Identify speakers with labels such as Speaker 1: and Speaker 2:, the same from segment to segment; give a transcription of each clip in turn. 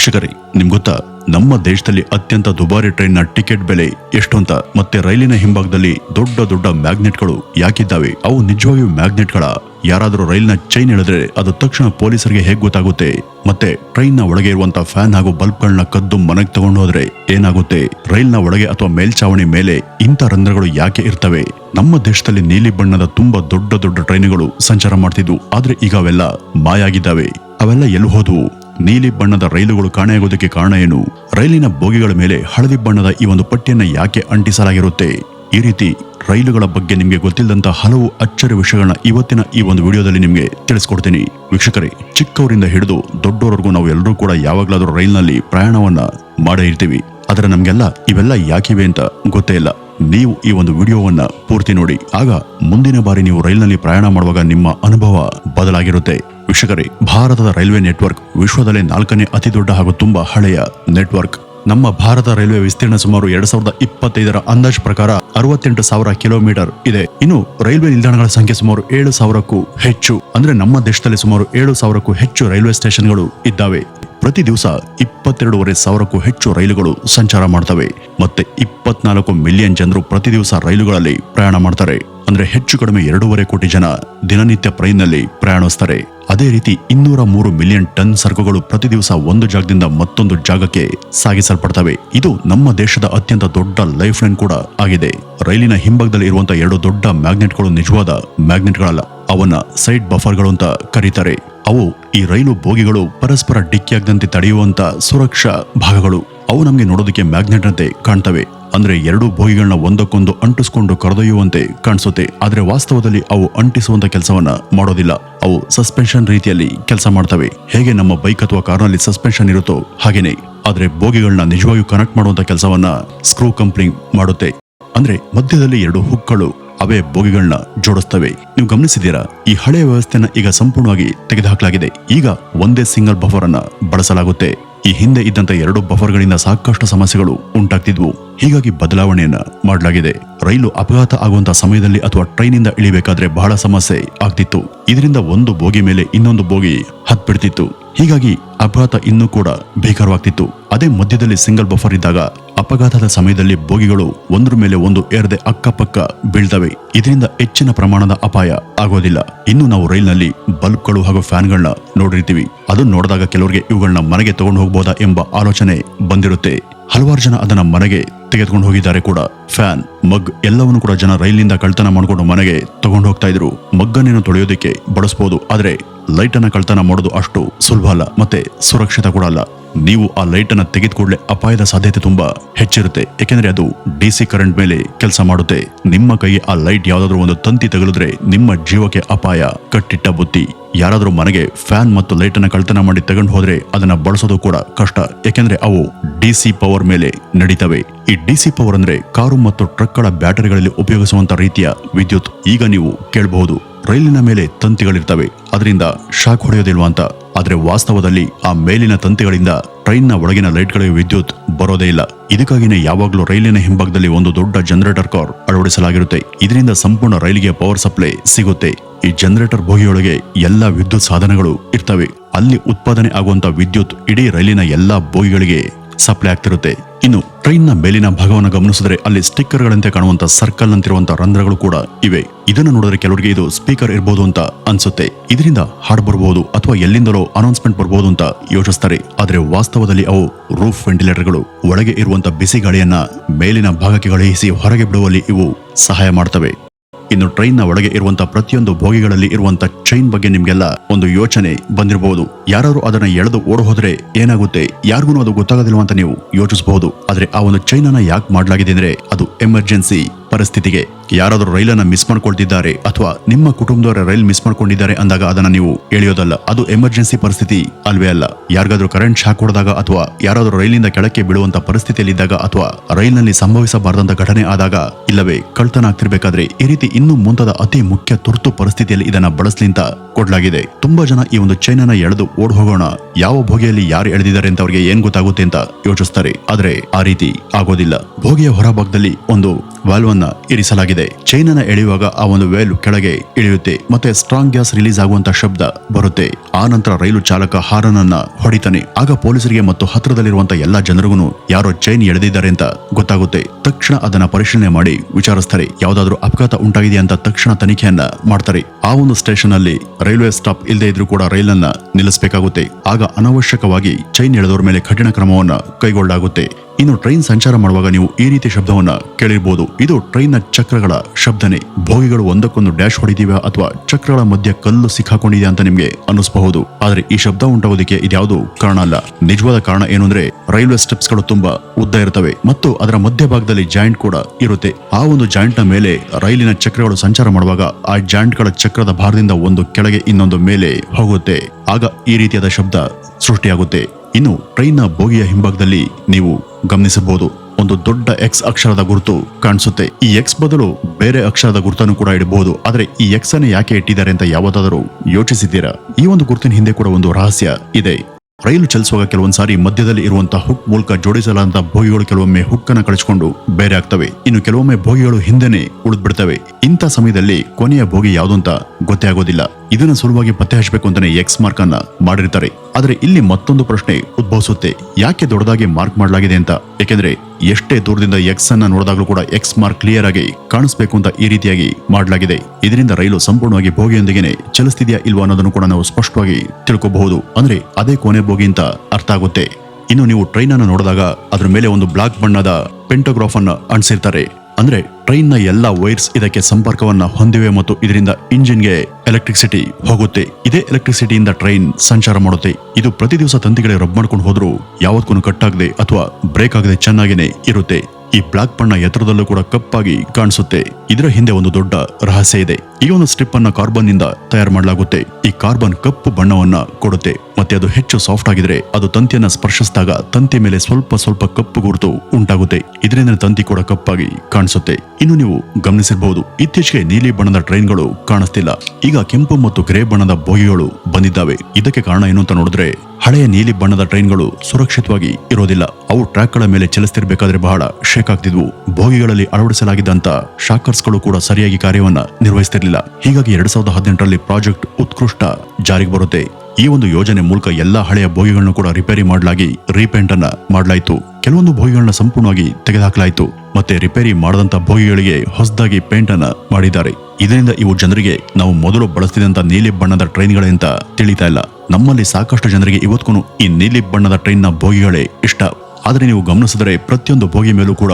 Speaker 1: ವೀಕ್ಷಕರೇ, ನಿಮ್ ಗೊತ್ತಾ, ನಮ್ಮ ದೇಶದಲ್ಲಿ ಅತ್ಯಂತ ದುಬಾರಿ ಟ್ರೈನ್ನ ಟಿಕೆಟ್ ಬೆಲೆ ಎಷ್ಟು ಅಂತ ಮತ್ತೆ ರೈಲಿನ ಹಿಂಭಾಗದಲ್ಲಿ ದೊಡ್ಡ ದೊಡ್ಡ ಮ್ಯಾಗ್ನೆಟ್ಗಳು ಯಾಕಿದ್ದಾವೆ? ಅವು ನಿಜವಾಗಿಯೂ ಮ್ಯಾಗ್ನೆಟ್ಗಳ? ಯಾರಾದರೂ ರೈಲ್ನ ಚೈನ್ ಎಳೆದ್ರೆ ಅದು ತಕ್ಷಣ ಪೊಲೀಸರಿಗೆ ಹೇಗೆ ಗೊತ್ತಾಗುತ್ತೆ? ಮತ್ತೆ ಟ್ರೈನ್ನ ಒಳಗೆ ಇರುವಂತ ಫ್ಯಾನ್ ಹಾಗೂ ಬಲ್ಬ್ಗಳನ್ನ ಕದ್ದು ಮನೆಗೆ ತಗೊಂಡು ಹೋದ್ರೆ ಏನಾಗುತ್ತೆ? ರೈಲ್ನ ಒಳಗೆ ಅಥವಾ ಮೇಲ್ಚಾವಣಿ ಮೇಲೆ ಇಂಥ ರಂಧ್ರಗಳು ಯಾಕೆ ಇರ್ತವೆ? ನಮ್ಮ ದೇಶದಲ್ಲಿ ನೀಲಿ ಬಣ್ಣದ ತುಂಬಾ ದೊಡ್ಡ ದೊಡ್ಡ ಟ್ರೈನುಗಳು ಸಂಚಾರ ಮಾಡ್ತಿದ್ವು. ಆದ್ರೆ ಈಗ ಅವೆಲ್ಲ ಮಾಯಾಗಿದ್ದಾವೆ. ಅವೆಲ್ಲ ಎಲ್ಲಿ ಹೋದವು? ನೀಲಿ ಬಣ್ಣದ ರೈಲುಗಳು ಕಾಣೆಯಾಗೋದಕ್ಕೆ ಕಾರಣ ಏನು? ರೈಲಿನ ಬೋಗಿಗಳ ಮೇಲೆ ಹಳದಿ ಬಣ್ಣದ ಈ ಒಂದು ಪಟ್ಟಿಯನ್ನು ಯಾಕೆ ಅಂಟಿಸಲಾಗಿರುತ್ತೆ? ಈ ರೀತಿ ರೈಲುಗಳ ಬಗ್ಗೆ ನಿಮಗೆ ಗೊತ್ತಿಲ್ಲದಂತ ಹಲವು ಅಚ್ಚರಿ ವಿಷಯಗಳನ್ನ ಇವತ್ತಿನ ಈ ಒಂದು ವಿಡಿಯೋದಲ್ಲಿ ನಿಮಗೆ ತಿಳಿಸ್ಕೊಡ್ತೀನಿ. ವೀಕ್ಷಕರೇ, ಚಿಕ್ಕವರಿಂದ ಹಿಡಿದು ದೊಡ್ಡವರೆಗೂ ನಾವು ಎಲ್ಲರೂ ಕೂಡ ಯಾವಾಗಲಾದರೂ ರೈಲ್ನಲ್ಲಿ ಪ್ರಯಾಣವನ್ನ ಮಾಡೇ ಇರ್ತೀವಿ. ಆದರೆ ನಮಗೆಲ್ಲ ಇವೆಲ್ಲ ಯಾಕಿವೆ ಅಂತ ಗೊತ್ತೇ ಇಲ್ಲ. ನೀವು ಈ ಒಂದು ವಿಡಿಯೋವನ್ನ ಪೂರ್ತಿ ನೋಡಿ. ಆಗ ಮುಂದಿನ ಬಾರಿ ನೀವು ರೈಲ್ನಲ್ಲಿ ಪ್ರಯಾಣ ಮಾಡುವಾಗ ನಿಮ್ಮ ಅನುಭವ ಬದಲಾಗಿರುತ್ತೆ. ವೀಕ್ಷಕರೇ, ಭಾರತದ ರೈಲ್ವೆ ನೆಟ್ವರ್ಕ್ ವಿಶ್ವದಲ್ಲೇ ನಾಲ್ಕನೇ ಅತಿ ದೊಡ್ಡ ಹಾಗೂ ತುಂಬಾ ಹಳೆಯ ನೆಟ್ವರ್ಕ್. ನಮ್ಮ ಭಾರತ ರೈಲ್ವೆ ವಿಸ್ತೀರ್ಣ ಸುಮಾರು ಎರಡ್ ಸಾವಿರದ ಇಪ್ಪತ್ತೈದರ ಅಂದಾಜು ಪ್ರಕಾರ ಅರವತ್ತೆಂಟು ಸಾವಿರ ಕಿಲೋಮೀಟರ್ ಇದೆ. ಇನ್ನು ರೈಲ್ವೆ ನಿಲ್ದಾಣಗಳ ಸಂಖ್ಯೆ ಸುಮಾರು ಏಳು ಸಾವಿರಕ್ಕೂ ಹೆಚ್ಚು. ಅಂದ್ರೆ ನಮ್ಮ ದೇಶದಲ್ಲಿ ಸುಮಾರು ಏಳು ಸಾವಿರಕ್ಕೂ ಹೆಚ್ಚು ರೈಲ್ವೆ ಸ್ಟೇಷನ್ಗಳು ಇದ್ದಾವೆ. ಪ್ರತಿ ದಿವಸ ಇಪ್ಪತ್ತೆರಡೂವರೆ ಸಾವಿರಕ್ಕೂ ಹೆಚ್ಚು ರೈಲುಗಳು ಸಂಚಾರ ಮಾಡ್ತವೆ. ಮತ್ತೆ ಇಪ್ಪತ್ನಾಲ್ಕು ಮಿಲಿಯನ್ ಜನರು ಪ್ರತಿ ದಿವಸ ರೈಲುಗಳಲ್ಲಿ ಪ್ರಯಾಣ ಮಾಡ್ತಾರೆ. ಅಂದ್ರೆ ಹೆಚ್ಚು ಕಡಿಮೆ ಎರಡೂವರೆ ಕೋಟಿ ಜನ ದಿನನಿತ್ಯ ಪ್ರೈನ್ನಲ್ಲಿ ಪ್ರಯಾಣಿಸ್ತಾರೆ. ಅದೇ ರೀತಿ ಇನ್ನೂರ ಮೂರು ಮಿಲಿಯನ್ ಟನ್ ಸರಕುಗಳು ಪ್ರತಿ ದಿವಸ ಒಂದು ಜಾಗದಿಂದ ಮತ್ತೊಂದು ಜಾಗಕ್ಕೆ ಸಾಗಿಸಲ್ಪಡ್ತವೆ. ಇದು ನಮ್ಮ ದೇಶದ ಅತ್ಯಂತ ದೊಡ್ಡ ಲೈಫ್ ಲೈನ್ ಕೂಡ ಆಗಿದೆ. ರೈಲಿನ ಹಿಂಭಾಗದಲ್ಲಿ ಇರುವಂತಹ ಎರಡು ದೊಡ್ಡ ಮ್ಯಾಗ್ನೆಟ್ಗಳು ನಿಜವಾದ ಮ್ಯಾಗ್ನೆಟ್ಗಳಲ್ಲ, ಅವನ್ನ ಸೈಡ್ ಬಫರ್ಗಳು ಅಂತ ಕರೀತಾರೆ. ಅವು ಈ ರೈಲು ಬೋಗಿಗಳು ಪರಸ್ಪರ ಡಿಕ್ಕಿಯಾಗದಂತೆ ತಡೆಯುವಂತ ಸುರಕ್ಷಾ ಭಾಗಗಳು. ಅವು ನಮಗೆ ನೋಡೋದಕ್ಕೆ ಮ್ಯಾಗ್ನೆಟ್ ಅಂತೆ ಕಾಣ್ತವೆ. ಅಂದ್ರೆ ಎರಡು ಬೋಗಿಗಳನ್ನ ಒಂದಕ್ಕೊಂದು ಅಂಟಿಸ್ಕೊಂಡು ಕರೆದೊಯ್ಯುವಂತೆ ಕಾಣಿಸುತ್ತೆ. ಆದರೆ ವಾಸ್ತವದಲ್ಲಿ ಅವು ಅಂಟಿಸುವಂತ ಕೆಲಸವನ್ನ ಮಾಡೋದಿಲ್ಲ. ಅವು ಸಸ್ಪೆನ್ಷನ್ ರೀತಿಯಲ್ಲಿ ಕೆಲಸ ಮಾಡ್ತವೆ. ಹೇಗೆ ನಮ್ಮ ಬೈಕ್ ಅಥವಾ ಕಾರ್ನಲ್ಲಿ ಸಸ್ಪೆನ್ಷನ್ ಇರುತ್ತೋ ಹಾಗೇನೆ. ಆದರೆ ಬೋಗಿಗಳನ್ನ ನಿಜವಾಗಿಯೂ ಕನೆಕ್ಟ್ ಮಾಡುವಂತ ಕೆಲಸವನ್ನ ಸ್ಕ್ರೂ ಕಂಪ್ಲಿಂಗ್ ಮಾಡುತ್ತೆ. ಅಂದ್ರೆ ಮಧ್ಯದಲ್ಲಿ ಎರಡು ಹುಕ್ಗಳು ಅವೇ ಬೋಗಿಗಳನ್ನ ಜೋಡಿಸ್ತವೆ. ನೀವು ಗಮನಿಸಿದ್ದೀರಾ? ಈ ಹಳೆಯ ವ್ಯವಸ್ಥೆನ ಈಗ ಸಂಪೂರ್ಣವಾಗಿ ತೆಗೆದುಹಾಕಲಾಗಿದೆ. ಈಗ ಒಂದೇ ಸಿಂಗಲ್ ಬಫರ್ ಅನ್ನ ಬಳಸಲಾಗುತ್ತೆ. ಈ ಹಿಂದೆ ಇದ್ದಂತ ಎರಡು ಬಫರ್ಗಳಿಂದ ಸಾಕಷ್ಟು ಸಮಸ್ಯೆಗಳು ಉಂಟಾಗ್ತಿದ್ವು. ಹೀಗಾಗಿ ಬದಲಾವಣೆಯನ್ನ ಮಾಡಲಾಗಿದೆ. ರೈಲು ಅಪಘಾತ ಆಗುವಂತ ಸಮಯದಲ್ಲಿ ಅಥವಾ ಟ್ರೈನಿಂದ ಇಳಿಬೇಕಾದ್ರೆ ಬಹಳ ಸಮಸ್ಯೆ ಆಗ್ತಿತ್ತು. ಇದರಿಂದ ಒಂದು ಬೋಗಿ ಮೇಲೆ ಇನ್ನೊಂದು ಬೋಗಿ ಹತ್ಬಿಡ್ತಿತ್ತು. ಹೀಗಾಗಿ ಅಪಘಾತ ಇನ್ನೂ ಕೂಡ ಭೀಕರವಾಗ್ತಿತ್ತು. ಅದೇ ಮಧ್ಯದಲ್ಲಿ ಸಿಂಗಲ್ ಬಫರ್ ಇದ್ದಾಗ ಅಪಘಾತದ ಸಮಯದಲ್ಲಿ ಬೋಗಿಗಳು ಒಂದ್ರ ಮೇಲೆ ಒಂದು ಏರದೆ ಅಕ್ಕಪಕ್ಕ ಬೀಳ್ತವೆ. ಇದರಿಂದ ಹೆಚ್ಚಿನ ಪ್ರಮಾಣದ ಅಪಾಯ ಆಗೋದಿಲ್ಲ. ಇನ್ನು ನಾವು ರೈಲ್ನಲ್ಲಿ ಬಲ್ಬ್ಗಳು ಹಾಗೂ ಫ್ಯಾನ್ಗಳನ್ನ ನೋಡಿರ್ತೀವಿ. ಅದನ್ನು ನೋಡಿದಾಗ ಕೆಲವರಿಗೆ ಇವುಗಳನ್ನ ಮನೆಗೆ ತಗೊಂಡು ಹೋಗಬಹುದಾ ಎಂಬ ಆಲೋಚನೆ ಬಂದಿರುತ್ತೆ. ಹಲವಾರು ಜನ ಅದನ್ನ ಮನೆಗೆ ತೆಗೆದುಕೊಂಡು ಹೋಗಿದ್ದಾರೆ ಕೂಡ. ಫ್ಯಾನ್, ಮಗ್ ಎಲ್ಲವನ್ನು ಕೂಡ ಜನ ರೈಲಿನಿಂದ ಕಳ್ತನ ಮಾಡಿಕೊಂಡು ಮನೆಗೆ ತಗೊಂಡು ಹೋಗ್ತಾ ಇದ್ರು. ಮಗ್ಗನ್ನೇನು ತೊಳೆಯೋದಕ್ಕೆ ಬಳಸಬಹುದು ಆದ್ರೆ ಲೈಟ್ ಅನ್ನ ಕಳ್ತನ ಮಾಡೋದು ಅಷ್ಟು ಸುಲಭ ಅಲ್ಲ, ಮತ್ತೆ ಸುರಕ್ಷಿತ ಕೂಡ ಅಲ್ಲ. ನೀವು ಆ ಲೈಟ್ ಅನ್ನ ತೆಗೆದುಕೊಳ್ಳೆ ಅಪಾಯದ ಸಾಧ್ಯತೆ ತುಂಬಾ ಹೆಚ್ಚಿರುತ್ತೆ. ಯಾಕೆಂದ್ರೆ ಅದು ಡಿ ಸಿ ಕರೆಂಟ್ ಮೇಲೆ ಕೆಲಸ ಮಾಡುತ್ತೆ. ನಿಮ್ಮ ಕೈ ಆ ಲೈಟ್ ಯಾವ್ದಾದ್ರು ಒಂದು ತಂತಿ ತಗಲಿದ್ರೆ ನಿಮ್ಮ ಜೀವಕ್ಕೆ ಅಪಾಯ, ಕಟ್ಟಿಟ್ಟ ಬುತ್ತಿ ಯಾರಾದರೂ ಮನೆಗೆ ಫ್ಯಾನ್ ಮತ್ತು ಲೈಟ್ ಅನ್ನ ಕಳ್ತನ ಮಾಡಿ ತಗೊಂಡು ಹೋದ್ರೆ ಅದನ್ನ ಬಳಸೋದು ಕೂಡ ಕಷ್ಟ. ಯಾಕೆಂದ್ರೆ ಅವು ಡಿಸಿ ಪವರ್ ಮೇಲೆ ನಡೀತವೆ. ಈ ಡಿಸಿ ಪವರ್ ಅಂದ್ರೆ ಕಾರು ಮತ್ತು ಟ್ರಕ್ಗಳ ಬ್ಯಾಟರಿಗಳಲ್ಲಿ ಉಪಯೋಗಿಸುವಂತ ರೀತಿಯ ವಿದ್ಯುತ್ ಈಗ ನೀವು ಕೇಳಬಹುದು. ರೈಲಿನ ಮೇಲೆ ತಂತಿಗಳಿರ್ತವೆ. ಅದರಿಂದ ಶಾಕ್ ಹೊಡೆಯೋದಿಲ್ವಾ ಅಂತ. ಆದ್ರೆ ವಾಸ್ತವದಲ್ಲಿ ಆ ಮೇಲಿನ ತಂತಿಗಳಿಂದ ಟ್ರೈನ್ನ ಒಳಗಿನ ಲೈಟ್ಗಳಿಗೆ ವಿದ್ಯುತ್ ಬರೋದೇ ಇಲ್ಲ. ಇದಕ್ಕಾಗಿನೇ ಯಾವಾಗಲೂ ರೈಲಿನ ಹಿಂಭಾಗದಲ್ಲಿ ಒಂದು ದೊಡ್ಡ ಜನರೇಟರ್ ಕಾರ್ ಅಳವಡಿಸಲಾಗಿರುತ್ತೆ. ಇದರಿಂದ ಸಂಪೂರ್ಣ ರೈಲಿಗೆ ಪವರ್ ಸಪ್ಲೈ ಸಿಗುತ್ತೆ. ಈ ಜನರೇಟರ್ ಬೋಗಿಯೊಳಗೆ ಎಲ್ಲಾ ವಿದ್ಯುತ್ ಸಾಧನಗಳು ಇರ್ತವೆ. ಅಲ್ಲಿ ಉತ್ಪಾದನೆ ಆಗುವಂತ ವಿದ್ಯುತ್ ಇಡೀ ರೈಲಿನ ಎಲ್ಲಾ ಬೋಗಿಗಳಿಗೆ ಸಪ್ಲೈ ಆಗ್ತಿರುತ್ತೆ. ಇನ್ನು ಟ್ರೈನ್ನ ಮೇಲಿನ ಭಾಗವನ್ನು ಗಮನಿಸಿದರೆ ಅಲ್ಲಿ ಸ್ಟಿಕ್ಕರ್ಗಳಂತೆ ಕಾಣುವಂತ ಸರ್ಕಲ್ ನಂತಿರುವಂತಹ ರಂಧ್ರಗಳು ಕೂಡ ಇವೆ. ಇದನ್ನು ನೋಡಿದ್ರೆ ಕೆಲವರಿಗೆ ಇದು ಸ್ಪೀಕರ್ ಇರಬಹುದು ಅಂತ ಅನ್ಸುತ್ತೆ. ಇದರಿಂದ ಹಾಡು ಬರಬಹುದು ಅಥವಾ ಎಲ್ಲಿಂದಲೋ ಅನೌನ್ಸ್ಮೆಂಟ್ ಬರಬಹುದು ಅಂತ ಯೋಚಿಸ್ತಾರೆ. ಆದರೆ ವಾಸ್ತವದಲ್ಲಿ ಅವು ರೂಫ್ ವೆಂಟಿಲೇಟರ್ಗಳು ಒಳಗೆ ಇರುವಂತ ಬಿಸಿ ಗಾಳಿಯನ್ನ ಮೇಲಿನ ಭಾಗಕ್ಕೆ ಕಳುಹಿಸಿ ಹೊರಗೆ ಬಿಡುವಲ್ಲಿ ಇವು ಸಹಾಯ ಮಾಡ್ತವೆ. ಇನ್ನು ಟ್ರೈನ್ನ ಒಳಗೆ ಇರುವಂತಹ ಪ್ರತಿಯೊಂದು ಭೋಗಿಗಳಲ್ಲಿ ಇರುವಂತಹ ಚೈನ್ ಬಗ್ಗೆ ನಿಮ್ಗೆಲ್ಲ ಒಂದು ಯೋಚನೆ ಬಂದಿರಬಹುದು. ಯಾರು ಅದನ್ನ ಎಳೆದು ಓಡ್ ಹೋದ್ರೆ ಏನಾಗುತ್ತೆ? ಯಾರಿಗೂ ಅದು ಗೊತ್ತಾಗೋದಿಲ್ಲ ಅಂತ ನೀವು ಯೋಚಿಸಬಹುದು. ಆದ್ರೆ ಆ ಒಂದು ಚೈನ್ ಅನ್ನ ಯಾಕೆ ಮಾಡಲಾಗಿದೆ ಅಂದ್ರೆ ಅದು ಎಮರ್ಜೆನ್ಸಿ ಪರಿಸ್ಥಿತಿಗೆ ಯಾರಾದರೂ ರೈಲನ್ನ ಮಿಸ್ ಮಾಡ್ಕೊಳ್ತಿದ್ದಾರೆ ಅಥವಾ ನಿಮ್ಮ ಕುಟುಂಬದವರ ರೈಲ್ ಮಿಸ್ ಮಾಡ್ಕೊಂಡಿದ್ದಾರೆ ಅಂದಾಗ ಅದನ್ನ ನೀವು ಎಳೆಯೋದಲ್ಲ. ಅದು ಎಮರ್ಜೆನ್ಸಿ ಪರಿಸ್ಥಿತಿ ಅಲ್ವೇ ಅಲ್ಲ. ಯಾರಿಗಾದ್ರೂ ಕರೆಂಟ್ ಶಾಕ್ ಹೊಡೆದಾಗ ಅಥವಾ ಯಾರಾದರೂ ರೈಲಿನಿಂದ ಕೆಳಕ್ಕೆ ಬೀಳುವಂತ ಪರಿಸ್ಥಿತಿಯಲ್ಲಿದ್ದಾಗ ಅಥವಾ ರೈಲ್ನಲ್ಲಿ ಸಂಭವಿಸಬಾರದಂತ ಘಟನೆ ಆದಾಗ ಇಲ್ಲವೇ ಕಳ್ತನ ಆಗ್ತಿರ್ಬೇಕಾದ್ರೆ ಈ ರೀತಿ ಇನ್ನೂ ಮುಂತಾದ ಅತಿ ಮುಖ್ಯ ತುರ್ತು ಪರಿಸ್ಥಿತಿಯಲ್ಲಿ ಇದನ್ನ ಬಳಸ್ಲಿಂತ ಕೊಡ್ಲಾಗಿದೆ. ತುಂಬಾ ಜನ ಈ ಒಂದು ಚೈನ್ ಅನ್ನ ಎಳೆದು ಓಡ್ ಹೋಗೋಣ. ಯಾವ ಭೋಗಿಯಲ್ಲಿ ಯಾರು ಎಳೆದಿದ್ದಾರೆ ಅಂತ ಅವರಿಗೆ ಏನ್ ಗೊತ್ತಾಗುತ್ತೆ ಅಂತ ಯೋಚಿಸ್ತಾರೆ. ಆದ್ರೆ ಆ ರೀತಿ ಆಗೋದಿಲ್ಲ. ಭೋಗಿಯ ಹೊರಭಾಗದಲ್ಲಿ ಒಂದು ವಾಲ್ವ್ ಅನ್ನ ಇರಿಸಲಾಗಿದೆ. ಚೈನ್ ಅನ್ನ ಎಳೆಯುವಾಗ ಆ ಒಂದು ವೇಲ್ ಕೆಳಗೆ ಇಳಿಯುತ್ತೆ. ಮತ್ತೆ ಸ್ಟ್ರಾಂಗ್ ಗ್ಯಾಸ್ ರಿಲೀಸ್ ಆಗುವಂತ ಶಬ್ದ ಬರುತ್ತೆ. ಆ ನಂತರ ರೈಲು ಚಾಲಕ ಹಾರನ್ ಅನ್ನ ಹೊಡಿತಾನೆ. ಆಗ ಪೊಲೀಸರಿಗೆ ಮತ್ತು ಹತ್ರದಲ್ಲಿರುವಂತಹ ಎಲ್ಲಾ ಜನರಿಗೂ ಯಾರೋ ಚೈನ್ ಎಳೆದಿದ್ದಾರೆ ಅಂತ ಗೊತ್ತಾಗುತ್ತೆ. ತಕ್ಷಣ ಅದನ್ನ ಪರಿಶೀಲನೆ ಮಾಡಿ ವಿಚಾರಿಸ್ತಾರೆ. ಯಾವ್ದಾದ್ರು ಅಪಘಾತ ಉಂಟಾಗಿದೆ ಅಂತ ತಕ್ಷಣ ತನಿಖೆಯನ್ನ ಮಾಡ್ತಾರೆ. ಆ ಒಂದು ಸ್ಟೇಷನ್ ಅಲ್ಲಿ ರೈಲ್ವೆ ಸ್ಟಾಪ್ ಇಲ್ಲದೆ ಇದ್ರೂ ಕೂಡ ರೈಲನ್ನ ನಿಲ್ಲಿಸಬೇಕಾಗುತ್ತೆ. ಆಗ ಅನವಶ್ಯಕವಾಗಿ ಚೈನ್ ಎಳೆದವರ ಮೇಲೆ ಕಠಿಣ ಕ್ರಮವನ್ನ ಕೈಗೊಳ್ಳಲಾಗುತ್ತೆ ಇನ್ನು ಟ್ರೈನ್ ಸಂಚಾರ ಮಾಡುವಾಗ ನೀವು ಈ ರೀತಿ ಶಬ್ದವನ್ನು ಕೇಳಿರ್ಬೋದು. ಇದು ಟ್ರೈನ್ನ ಚಕ್ರಗಳ ಶಬ್ದನೆ. ಭೋಗಿಗಳು ಒಂದಕ್ಕೊಂದು ಡ್ಯಾಶ್ ಹೊಡಿದಿವೆ ಅಥವಾ ಚಕ್ರಗಳ ಮಧ್ಯೆ ಕಲ್ಲು ಸಿಕ್ಕಾಕೊಂಡಿದೆ ಅಂತ ನಿಮಗೆ ಅನ್ನಿಸಬಹುದು ಆದರೆ ಈ ಶಬ್ದ ಉಂಟಾಗೋದಕ್ಕೆ ಇದ್ಯಾವುದು ಕಾರಣ ಅಲ್ಲ. ನಿಜವಾದ ಕಾರಣ ಏನು ರೈಲ್ವೆ ಸ್ಟೆಪ್ಸ್ಗಳು ತುಂಬಾ ಉದ್ದ ಇರ್ತವೆ. ಮತ್ತು ಅದರ ಮಧ್ಯಭಾಗದಲ್ಲಿ ಜಾಯಿಂಟ್ ಕೂಡ ಇರುತ್ತೆ. ಆ ಒಂದು ಜಾಯಿಂಟ್ನ ಮೇಲೆ ರೈಲಿನ ಚಕ್ರಗಳು ಸಂಚಾರ ಮಾಡುವಾಗ ಆ ಜಾಯಿಂಟ್ಗಳ ಚಕ್ರದ ಭಾರದಿಂದ ಒಂದು ಕೆಳಗೆ ಇನ್ನೊಂದು ಮೇಲೆ ಹೋಗುತ್ತೆ. ಆಗ ಈ ರೀತಿಯಾದ ಶಬ್ದ ಸೃಷ್ಟಿಯಾಗುತ್ತೆ. ಇನ್ನು ಟ್ರೈನ್ನ ಬೋಗಿಯ ಹಿಂಭಾಗದಲ್ಲಿ ನೀವು ಗಮನಿಸಬಹುದು. ಒಂದು ದೊಡ್ಡ ಎಕ್ಸ್ ಅಕ್ಷರದ ಗುರುತು ಕಾಣಿಸುತ್ತೆ. ಈ ಎಕ್ಸ್ ಬದಲು ಬೇರೆ ಅಕ್ಷರದ ಗುರುತನ್ನು ಕೂಡ ಇಡಬಹುದು. ಆದರೆ ಈ ಎಕ್ಸ್ ಅನ್ನು ಯಾಕೆ ಇಟ್ಟಿದ್ದಾರೆ ಅಂತ ಯಾವತ್ತಾದರೂ ಯೋಚಿಸಿದ್ದೀರಾ? ಈ ಒಂದು ಗುರುತಿನ ಹಿಂದೆ ಕೂಡ ಒಂದು ರಹಸ್ಯ ಇದೆ. ರೈಲು ಚಲಿಸುವಾಗ ಕೆಲವೊಂದು ಸಾರಿ ಮಧ್ಯದಲ್ಲಿ ಇರುವಂತಹ ಹುಕ್ ಮೂಲಕ ಜೋಡಿಸಲಾದಂತ ಭೋಗಿಗಳು ಕೆಲವೊಮ್ಮೆ ಹುಕ್ ಅನ್ನ ಕಳಿಸಿಕೊಂಡು ಬೇರೆ ಆಗ್ತವೆ. ಇನ್ನು ಕೆಲವೊಮ್ಮೆ ಬೋಗಿಗಳು ಹಿಂದೆನೆ ಉಳಿದ್ಬಿಡ್ತವೆ. ಇಂಥ ಸಮಯದಲ್ಲಿ ಕೊನೆಯ ಬೋಗಿ ಯಾವುದು ಅಂತ ಗೊತ್ತೇ ಆಗೋದಿಲ್ಲ. ಇದನ್ನ ಸುಲಭವಾಗಿ ಪತ್ತೆ ಹಚ್ಚಬೇಕು ಅಂತಾನೆ ಎಕ್ಸ್ ಮಾರ್ಕ್ ಅನ್ನ ಮಾಡಿರ್ತಾರೆ. ಆದ್ರೆ ಇಲ್ಲಿ ಮತ್ತೊಂದು ಪ್ರಶ್ನೆ ಉದ್ಭವಿಸುತ್ತೆ. ಯಾಕೆ ದೊಡ್ಡದಾಗಿ ಮಾರ್ಕ್ ಮಾಡಲಾಗಿದೆ ಅಂತ? ಯಾಕೆಂದ್ರೆ ಎಷ್ಟೇ ದೂರದಿಂದ ಎಕ್ಸ್ ಅನ್ನ ನೋಡಿದಾಗಲೂ ಕೂಡ ಎಕ್ಸ್ ಮಾರ್ಕ್ ಕ್ಲಿಯರ್ ಆಗಿ ಕಾಣಿಸ್ಬೇಕು ಅಂತ ಈ ರೀತಿಯಾಗಿ ಮಾಡಲಾಗಿದೆ. ಇದರಿಂದ ರೈಲು ಸಂಪೂರ್ಣವಾಗಿ ಬೋಗಿಯೊಂದಿಗೆ ಚಲಿಸ್ತಿದೆಯಾ ಇಲ್ವಾ ಅನ್ನೋದನ್ನು ಕೂಡ ನಾವು ಸ್ಪಷ್ಟವಾಗಿ ತಿಳ್ಕೋಬಹುದು. ಅಂದ್ರೆ ಅದೇ ಕೊನೆ ಬೋಗಿ ಅಂತ ಅರ್ಥ ಆಗುತ್ತೆ. ಇನ್ನು ನೀವು ಟ್ರೈನ್ ಅನ್ನು ನೋಡಿದಾಗ ಅದ್ರ ಮೇಲೆ ಒಂದು ಬ್ಲಾಕ್ ಬಣ್ಣದ ಪೆಂಟೋಗ್ರಾಫ್ ಅನ್ನ ಅಣಿಸಿರ್ತಾರೆ ಅಂದ್ರೆ ಟ್ರೈನ್ನ ಎಲ್ಲಾ ವೈರ್ಸ್ ಇದಕ್ಕೆ ಸಂಪರ್ಕವನ್ನ ಹೊಂದಿವೆ ಮತ್ತು ಇದರಿಂದ ಇಂಜಿನ್ಗೆ ಎಲೆಕ್ಟ್ರಿಸಿಟಿ ಹೋಗುತ್ತೆ. ಇದೇ ಎಲೆಕ್ಟ್ರಿಸಿಟಿಯಿಂದ ಟ್ರೈನ್ ಸಂಚಾರ ಮಾಡುತ್ತೆ. ಇದು ಪ್ರತಿ ದಿವಸ ತಂತಿಗಳೇ ರಬ್ ಮಾಡ್ಕೊಂಡು ಹೋದ್ರು ಯಾವತ್ತೂ ಕಟ್ ಆಗದೆ ಅಥವಾ ಬ್ರೇಕ್ ಆಗದೆ ಚೆನ್ನಾಗಿನೇ ಇರುತ್ತೆ. ಈ ಬ್ಲಾಕ್ ಬಣ್ಣ ಎತ್ತರದಲ್ಲೂ ಕೂಡ ಕಪ್ಪಾಗಿ ಕಾಣಿಸುತ್ತೆ. ಇದರ ಹಿಂದೆ ಒಂದು ದೊಡ್ಡ ರಹಸ್ಯ ಇದೆ. ಈ ಒಂದು ಸ್ಟ್ರಿಪ್ ಅನ್ನ ಕಾರ್ಬನ್ನಿಂದ ತಯಾರು ಮಾಡಲಾಗುತ್ತೆ. ಈ ಕಾರ್ಬನ್ ಕಪ್ಪು ಬಣ್ಣವನ್ನ ಕೊಡುತ್ತೆ. ಮತ್ತೆ ಅದು ಹೆಚ್ಚು ಸಾಫ್ಟ್ ಆಗಿದ್ರೆ ಅದು ತಂತಿಯನ್ನ ಸ್ಪರ್ಶಿಸಿದಾಗ ತಂತಿ ಮೇಲೆ ಸ್ವಲ್ಪ ಸ್ವಲ್ಪ ಕಪ್ಪು ಗುರುತು ಉಂಟಾಗುತ್ತೆ. ಇದರಿಂದ ತಂತಿ ಕೂಡ ಕಪ್ಪಾಗಿ ಕಾಣಿಸುತ್ತೆ. ಇನ್ನು ನೀವು ಗಮನಿಸಿರಬಹುದು ಇತ್ತೀಚೆಗೆ ನೀಲಿ ಬಣ್ಣದ ಟ್ರೈನ್ಗಳು ಕಾಣಿಸ್ತಿಲ್ಲ. ಈಗ ಕೆಂಪು ಮತ್ತು ಗ್ರೇ ಬಣ್ಣದ ಬೋಗಿಗಳು ಬಂದಿದ್ದಾವೆ. ಇದಕ್ಕೆ ಕಾರಣ ಏನು ಅಂತ ನೋಡಿದ್ರೆ ಹಳೆಯ ನೀಲಿ ಬಣ್ಣದ ಟ್ರೈನ್ಗಳು ಸುರಕ್ಷಿತವಾಗಿ ಇರೋದಿಲ್ಲ. ಅವು ಟ್ರ್ಯಾಕ್ಗಳ ಮೇಲೆ ಚಲಿಸ್ತಿರಬೇಕಾದ್ರೆ ಬಹಳ ಶೇಕ್ ಆಗ್ತಿದ್ವು. ಬೋಗಿಗಳಲ್ಲಿ ಅಳವಡಿಸಲಾಗಿದ್ದಂತ ಶಾಕರ್ಸ್ಗಳು ಕೂಡ ಸರಿಯಾಗಿ ಕಾರ್ಯವನ್ನ ನಿರ್ವಹಿಸ್ತಿರ್ಲಿಲ್ಲ. ಹೀಗಾಗಿ ಎರಡ್ ಸಾವಿರದ ಹದಿನೆಂಟರಲ್ಲಿ ಪ್ರಾಜೆಕ್ಟ್ ಉತ್ಕೃಷ್ಟ ಜಾರಿಗೆ ಬರುತ್ತೆ. ಈ ಒಂದು ಯೋಜನೆ ಮೂಲಕ ಎಲ್ಲಾ ಹಳೆಯ ಬೋಗಿಗಳನ್ನು ಕೂಡ ರಿಪೇರಿ ಮಾಡಲಾಗಿ ರೀಪೇಂಟ್ ಅನ್ನ ಮಾಡಲಾಯಿತು. ಕೆಲವೊಂದು ಬೋಗಿಗಳನ್ನ ಸಂಪೂರ್ಣವಾಗಿ ತೆಗೆದುಹಾಕಲಾಯಿತು. ಮತ್ತೆ ರಿಪೇರಿ ಮಾಡದಂತ ಬೋಗಿಗಳಿಗೆ ಹೊಸದಾಗಿ ಪೇಂಟ್ ಅನ್ನ ಮಾಡಿದ್ದಾರೆ. ಇದರಿಂದ ಇವು ಜನರಿಗೆ ನಾವು ಮೊದಲು ಬಳಸ್ತಿದ್ದಂತ ನೀಲಿ ಬಣ್ಣದ ಟ್ರೈನ್ಗಳಂತ ತಿಳಿತಾ ಇಲ್ಲ. ನಮ್ಮಲ್ಲಿ ಸಾಕಷ್ಟು ಜನರಿಗೆ ಇವತ್ತು ಈ ನೀಲಿ ಬಣ್ಣದ ಟ್ರೈನ್ನ ಬೋಗಿಗಳೇ ಇಷ್ಟ. ಆದರೆ ನೀವು ಗಮನಿಸಿದರೆ ಪ್ರತಿಯೊಂದು ಬೋಗಿ ಮೇಲೂ ಕೂಡ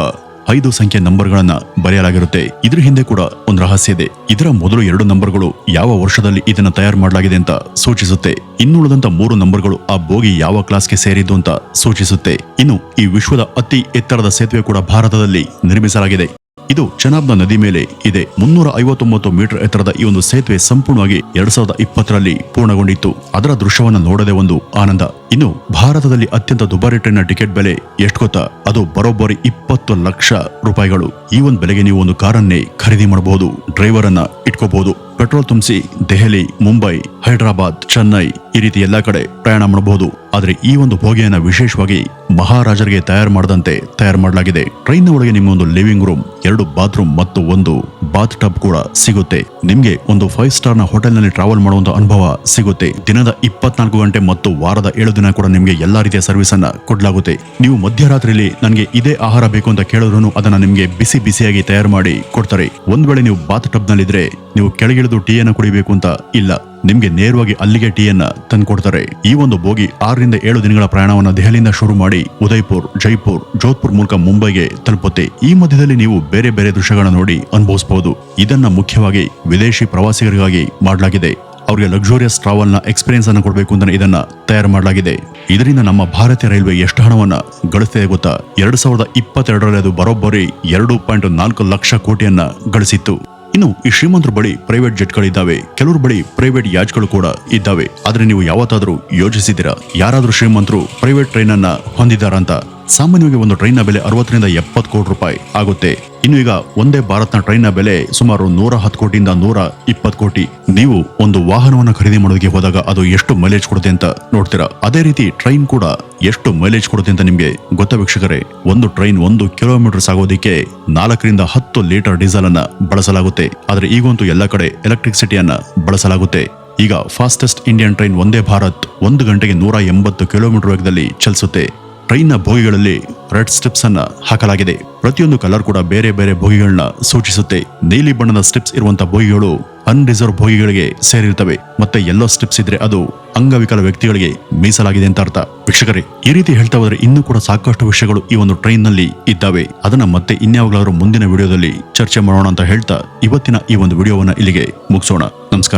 Speaker 1: ಐದು ಸಂಖ್ಯೆ ನಂಬರ್ಗಳನ್ನ ಬರೆಯಲಾಗಿರುತ್ತೆ. ಇದ್ರ ಹಿಂದೆ ಕೂಡ ಒಂದು ರಹಸ್ಯ ಇದೆ. ಇದರ ಮೊದಲು ಎರಡು ನಂಬರ್ಗಳು ಯಾವ ವರ್ಷದಲ್ಲಿ ಇದನ್ನ ತಯಾರು ಮಾಡಲಾಗಿದೆ ಅಂತ ಸೂಚಿಸುತ್ತೆ. ಇನ್ನುಳಿದಂತ ಮೂರು ನಂಬರ್ಗಳು ಆ ಬೋಗಿ ಯಾವ ಕ್ಲಾಸ್ಗೆ ಸೇರಿದ್ದು ಅಂತ ಸೂಚಿಸುತ್ತೆ. ಇನ್ನು ಈ ವಿಶ್ವದ ಅತಿ ಎತ್ತರದ ಸೇತುವೆ ಕೂಡ ಭಾರತದಲ್ಲಿ ನಿರ್ಮಿಸಲಾಗಿದೆ. ಇದು ಚೆನಾಬ್ನ ನದಿ ಮೇಲೆ ಇದೆ. ಮುನ್ನೂರ ಐವತ್ತೊಂಬತ್ತು ಮೀಟರ್ ಎತ್ತರದ ಈ ಒಂದು ಸೇತುವೆ ಸಂಪೂರ್ಣವಾಗಿ ಎರಡ್ ಸಾವಿರದ ಇಪ್ಪತ್ತರಲ್ಲಿ ಪೂರ್ಣಗೊಂಡಿತ್ತು. ಅದರ ದೃಶ್ಯವನ್ನು ನೋಡದೆ ಒಂದು ಆನಂದ. ಇನ್ನು ಭಾರತದಲ್ಲಿ ಅತ್ಯಂತ ದುಬಾರಿ ಟ್ರೈನ್ನ ಟಿಕೆಟ್ ಬೆಲೆ ಎಷ್ಟು ಗೊತ್ತಾ? ಅದು ಬರೋಬ್ಬರಿ ಇಪ್ಪತ್ತು ಲಕ್ಷ ರೂಪಾಯಿಗಳು. ಈ ಒಂದು ಬೆಲೆಗೆ ನೀವು ಒಂದು ಕಾರನ್ನೇ ಖರೀದಿ ಮಾಡಬಹುದು. ಡ್ರೈವರ್ ಅನ್ನ ಇಟ್ಕೋಬಹುದು. ಪೆಟ್ರೋಲ್ ತುಂಬಿಸಿ ದೆಹಲಿ, ಮುಂಬೈ, ಹೈದರಾಬಾದ್, ಚೆನ್ನೈ ಈ ರೀತಿ ಎಲ್ಲಾ ಕಡೆ ಪ್ರಯಾಣ ಮಾಡಬಹುದು. ಆದರೆ ಈ ಒಂದು ಬೋಗಿಯನ್ನ ವಿಶೇಷವಾಗಿ ಮಹಾರಾಜರಿಗೆ ತಯಾರು ಮಾಡದಂತೆ ತಯಾರು ಮಾಡಲಾಗಿದೆ. ಟ್ರೈನ್ ಒಳಗೆ ನಿಮ್ಮ ಒಂದು ಲಿವಿಂಗ್ ರೂಮ್ ಎರಡು ಬಾತ್ರೂಮ್ ಮತ್ತು ಒಂದು ಬಾತ್ ಟಬ್ ಕೂಡ ಸಿಗುತ್ತೆ. ನಿಮ್ಗೆ ಒಂದು ಫೈವ್ ಸ್ಟಾರ್ನ ಹೋಟೆಲ್ನಲ್ಲಿ ಟ್ರಾವೆಲ್ ಮಾಡುವಂತ ಅನುಭವ ಸಿಗುತ್ತೆ. ದಿನದ ಇಪ್ಪತ್ನಾಲ್ಕು ಗಂಟೆ ಮತ್ತು ವಾರದ ಏಳು ದಿನ ಕೂಡ ನಿಮ್ಗೆ ಎಲ್ಲಾ ರೀತಿಯ ಸರ್ವಿಸ್ ಅನ್ನ ಕೊಡಲಾಗುತ್ತೆ. ನೀವು ಮಧ್ಯರಾತ್ರಿಯಲ್ಲಿ ನನಗೆ ಇದೇ ಆಹಾರ ಬೇಕು ಅಂತ ಕೇಳಿದ್ರು ಅದನ್ನ ನಿಮ್ಗೆ ಬಿಸಿ ಬಿಸಿಯಾಗಿ ತಯಾರು ಮಾಡಿ ಕೊಡ್ತಾರೆ. ಒಂದ್ ವೇಳೆ ನೀವು ಬಾತ್ ಟಬ್ ನಲ್ಲಿದ್ರೆ ನೀವು ಕೆಳಗಿಳಿದು ಟೀ ಅನ್ನ ಕುಡಿಬೇಕು ಅಂತ ಇಲ್ಲ. ನಿಮ್ಗೆ ನೇರವಾಗಿ ಅಲ್ಲಿಗೆ ಟೀಯನ್ನ ತಂದ್ಕೊಡ್ತಾರೆ. ಈ ಒಂದು ಬೋಗಿ ಆರರಿಂದ ಏಳು ದಿನಗಳ ಪ್ರಯಾಣವನ್ನು ದೆಹಲಿಯಿಂದ ಶುರು ಮಾಡಿ ಉದಯ್ಪುರ್, ಜೈಪುರ್, ಜೋಧ್ಪುರ್ ಮೂಲಕ ಮುಂಬೈಗೆ ತಲುಪುತ್ತೆ. ಈ ಮಧ್ಯದಲ್ಲಿ ನೀವು ಬೇರೆ ಬೇರೆ ದೃಶ್ಯಗಳನ್ನು ನೋಡಿ ಅನುಭವಿಸಬಹುದು ಇದನ್ನ ಮುಖ್ಯವಾಗಿ ವಿದೇಶಿ ಪ್ರವಾಸಿಗರಿಗಾಗಿ ಮಾಡಲಾಗಿದೆ. ಅವರಿಗೆ ಲಕ್ಸುರಿಯಸ್ ಟ್ರಾವೆಲ್ನ ಎಕ್ಸ್ಪೀರಿಯನ್ಸ್ ಅನ್ನು ಕೊಡಬೇಕು ಅಂತ ಇದನ್ನ ತಯಾರು ಮಾಡಲಾಗಿದೆ. ಇದರಿಂದ ನಮ್ಮ ಭಾರತೀಯ ರೈಲ್ವೆ ಎಷ್ಟು ಹಣವನ್ನ ಗಳಿಸ್ತಿದೆ ಗೊತ್ತಾ? ಎರಡ್ ಸಾವಿರದ ಇಪ್ಪತ್ತೆರಡರಲ್ಲಿ ಅದು ಬರೋಬ್ಬರಿ ಎರಡು ಪಾಯಿಂಟ್ ನಾಲ್ಕು ಲಕ್ಷ ಕೋಟಿಯನ್ನ ಗಳಿಸಿತ್ತು. ಇನ್ನು ಈ ಶ್ರೀಮಂತರ ಬಳಿ ಪ್ರೈವೇಟ್ ಜೆಟ್ಗಳಿದ್ದಾವೆ ಕೆಲವ್ರ ಬಳಿ ಪ್ರೈವೇಟ್ ಯಾಜ್ಗಳು ಕೂಡ ಇದ್ದಾವೆ. ಆದ್ರೆ ನೀವು ಯಾವತ್ತಾದ್ರೂ ಯೋಚಿಸಿದ್ದೀರಾ? ಯಾರಾದ್ರೂ ಶ್ರೀಮಂತರು ಪ್ರೈವೇಟ್ ಟ್ರೈನ್ ಅನ್ನ ಹೊಂದಿದ್ದಾರಂತ? ಸಾಮಾನ್ಯವಾಗಿ ಒಂದು ಟ್ರೈನ್ನ ಬೆಲೆ ಅರವತ್ತರಿಂದ ಎಪ್ಪತ್ತು ಕೋಟಿ ರೂಪಾಯಿ ಆಗುತ್ತೆ. ಇನ್ನು ಈಗ ಒಂದೇ ಭಾರತ್ನ ಟ್ರೈನ್ನ ಬೆಲೆ ಸುಮಾರು ನೂರ ಹತ್ತು ಕೋಟಿಯಿಂದ ನೂರ ಇಪ್ಪತ್ತು ಕೋಟಿ. ನೀವು ಒಂದು ವಾಹನವನ್ನು ಖರೀದಿ ಮಾಡೋದಕ್ಕೆ ಹೋದಾಗ ಅದು ಎಷ್ಟು ಮೈಲೇಜ್ ಕೊಡುತ್ತೆ ಅಂತ ನೋಡ್ತೀರಾ? ಅದೇ ರೀತಿ ಟ್ರೈನ್ ಕೂಡ ಎಷ್ಟು ಮೈಲೇಜ್ ಕೊಡುತ್ತೆ ಅಂತ ನಿಮಗೆ ಗೊತ್ತ ವೀಕ್ಷಕರೇ? ಒಂದು ಟ್ರೈನ್ ಒಂದು ಕಿಲೋಮೀಟರ್ ಸಾಗೋದಕ್ಕೆ ನಾಲ್ಕರಿಂದ ಹತ್ತು ಲೀಟರ್ ಡೀಸೆಲ್ ಅನ್ನ ಬಳಸಲಾಗುತ್ತೆ. ಆದರೆ ಈಗಂತೂ ಎಲ್ಲ ಕಡೆ ಎಲೆಕ್ಟ್ರಿಸಿಟಿಯನ್ನ ಬಳಸಲಾಗುತ್ತೆ. ಈಗ ಫಾಸ್ಟೆಸ್ಟ್ ಇಂಡಿಯನ್ ಟ್ರೈನ್ ಒಂದೇ ಭಾರತ್ ಒಂದು ಗಂಟೆಗೆ ನೂರ ಎಂಬತ್ತು ಕಿಲೋಮೀಟರ್ ವೇಗದಲ್ಲಿ ಚಲಿಸುತ್ತೆ. ಟ್ರೈನ್ನ ಬೋಗಿಗಳಲ್ಲಿ ರೆಡ್ ಸ್ಟ್ರಿಪ್ಸ್ ಅನ್ನ ಹಾಕಲಾಗಿದೆ. ಪ್ರತಿಯೊಂದು ಕಲರ್ ಕೂಡ ಬೇರೆ ಬೇರೆ ಬೋಗಿಗಳನ್ನ ಸೂಚಿಸುತ್ತೆ. ನೀಲಿ ಬಣ್ಣದ ಸ್ಟ್ರಿಪ್ಸ್ ಇರುವಂತಹ ಬೋಗಿಗಳು ಅನ್ರಿಸರ್ವ್ ಬೋಗಿಗಳಿಗೆ ಸೇರಿರುತ್ತವೆ ಮತ್ತೆ ಎಲ್ಲೋ ಸ್ಟ್ರಿಪ್ಸ್ ಇದ್ರೆ ಅದು ಅಂಗವಿಕಲ ವ್ಯಕ್ತಿಗಳಿಗೆ ಮೀಸಲಾಗಿದೆ ಅಂತ ಅರ್ಥ. ವೀಕ್ಷಕರೇ, ಈ ರೀತಿ ಹೇಳ್ತಾ ಹೋದ್ರೆ ಇನ್ನೂ ಕೂಡ ಸಾಕಷ್ಟು ವಿಷಯಗಳು ಈ ಒಂದು ಟ್ರೈನ್ನಲ್ಲಿ ಇದ್ದಾವೆ. ಅದನ್ನ ಮತ್ತೆ ಇನ್ಯಾವಾಗಲಾದ್ರೂ ಮುಂದಿನ ವಿಡಿಯೋದಲ್ಲಿ ಚರ್ಚೆ ಮಾಡೋಣ ಅಂತ ಹೇಳ್ತಾ ಇವತ್ತಿನ ಈ ಒಂದು ವಿಡಿಯೋವನ್ನ ಇಲ್ಲಿಗೆ ಮುಗಿಸೋಣ. ನಮಸ್ಕಾರ.